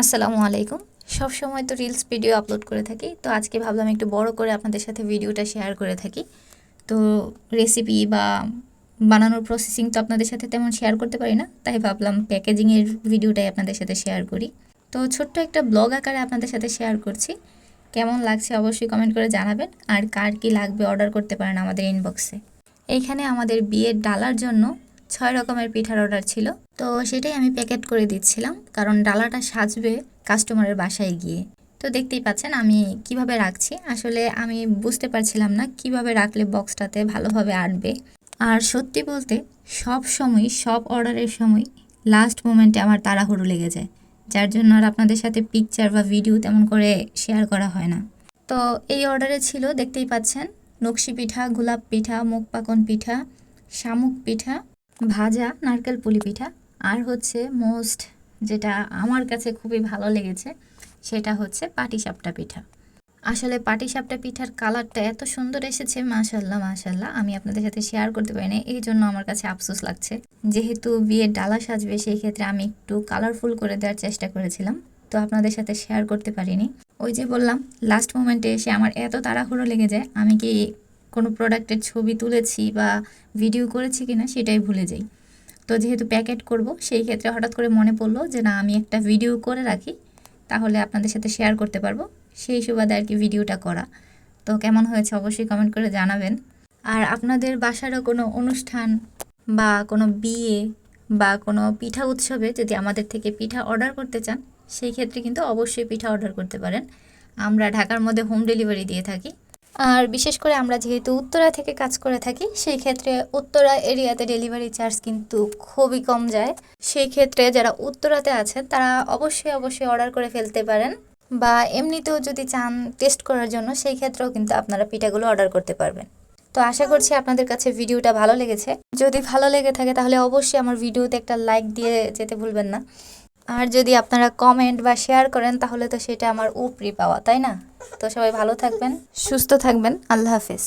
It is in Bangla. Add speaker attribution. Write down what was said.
Speaker 1: আসসালামু আলাইকুম। সব সময় তো রিলস ভিডিও আপলোড করে থাকি, তো আজকে ভাবলাম একটু বড় করে আপনাদের সাথে ভিডিওটা শেয়ার করে থাকি। তো রেসিপি বা বানানোর প্রসেসিং তো আপনাদের সাথে তেমন শেয়ার করতে পারি না, তাই ভাবলাম প্যাকেজিংয়ের ভিডিওটাই আপনাদের সাথে শেয়ার করি। তো ছোট্ট একটা ব্লগ আকারে আপনাদের সাথে শেয়ার করছি, কেমন লাগছে অবশ্যই কমেন্ট করে জানাবেন, আর কার কি লাগবে অর্ডার করতে পারেন আমাদের ইনবক্সে এইখানে আমাদের বিয়ের ডালার জন্য ছয় রকমের পিঠার অর্ডার ছিল। তো সেটাই আমি প্যাকেট করে দিচ্ছিলাম, কারণ ডালাটা সাজবে কাস্টমারের বাসায় গিয়ে। তো দেখতেই পাচ্ছেন আমি কীভাবে রাখছি। আসলে আমি বুঝতে পারছিলাম না কীভাবে রাখলে বক্সটাতে ভালোভাবে আটবে। আর সত্যি বলতে, সব সময়, সব অর্ডারের সময় লাস্ট মোমেন্টে আমার তাড়াহুড়ো লেগে যায়। যার জন্য আর আপনাদের সাথে পিকচার বা ভিডিও তেমন করে শেয়ার করা হয় না। তো এই অর্ডারে ছিল, দেখতেই পাচ্ছেন, নকশি পিঠা, গোলাপ পিঠা, মুখ পাকন পিঠা, শামুক পিঠা ভাজা নারকেল পুলি পিঠা আর হচ্ছে মোস্ট যেটা আমার কাছে খুবই ভালো লেগেছে, সেটা হচ্ছে পাটিসাপটা পিঠা। আসলে পাটিসাপটা পিঠার কালারটা এত সুন্দর এসেছে মাশাল্লাহ মাশাল্লাহ আমি আপনাদের সাথে শেয়ার করতে পারিনি, এই জন্য আমার কাছে আফসোস লাগছে। যেহেতু বিয়ের ডালা সাজবে, সেই ক্ষেত্রে আমি একটু কালারফুল করে দেওয়ার চেষ্টা করেছিলাম, তো আপনাদের সাথে শেয়ার করতে পারিনি। ওই যে বললাম লাস্ট মোমেন্টে এসে আমার এত তাড়াহুড়ো লেগে যায়, আমি কি কোনো প্রোডাক্টের ছবি তুলেছি বা ভিডিও করেছি কিনা সেটাই ভুলে যাই। তো যেহেতু প্যাকেট করব, সেই ক্ষেত্রে হঠাৎ করে মনে পড়ল যে না, আমি একটা ভিডিও করে রাখি, তাহলে আপনাদের সাথে শেয়ার করতে পারব। সেই সুবাদে আর কি ভিডিওটা করা। তো কেমন হয়েছে অবশ্যই কমেন্ট করে জানাবেন। আর আপনাদের বাসারও কোনো অনুষ্ঠান বা কোনো বিয়ে বা কোনো পিঠা উৎসবে যদি আমাদের থেকে পিঠা অর্ডার করতে চান, সেই ক্ষেত্রে কিন্তু অবশ্যই পিঠা অর্ডার করতে পারেন। আমরা ঢাকার মধ্যে হোম ডেলিভারি দিয়ে থাকি। আর বিশেষ করে আমরা যেহেতু উত্তরা থেকে কাজ করে থাকি, সেই ক্ষেত্রে উত্তরা এরিয়াতে ডেলিভারি চার্জ কিন্তু খুবই কম যায়। সেই ক্ষেত্রে যারা উত্তরাতে আছেন তারা অবশ্যই অবশ্যই অর্ডার করে ফেলতে পারেন বা এমনিতেও যদি চান টেস্ট করার জন্য, সেই ক্ষেত্রেও কিন্তু আপনারা পিঠাগুলো অর্ডার করতে পারবেন। তো আশা করছি আপনাদের কাছে ভিডিওটা ভালো লেগেছে। যদি ভালো লেগে থাকে, তাহলে অবশ্যই আমার ভিডিওতে একটা লাইক দিয়ে যেতে ভুলবেন না। আর যদি আপনারা কমেন্ট বা শেয়ার করেন, তাহলে তো সেটা আমার উপরি পাওয়া, তাই না? তো সবাই ভালো থাকবেন, সুস্থ থাকবেন, আল্লাহ হাফেজ।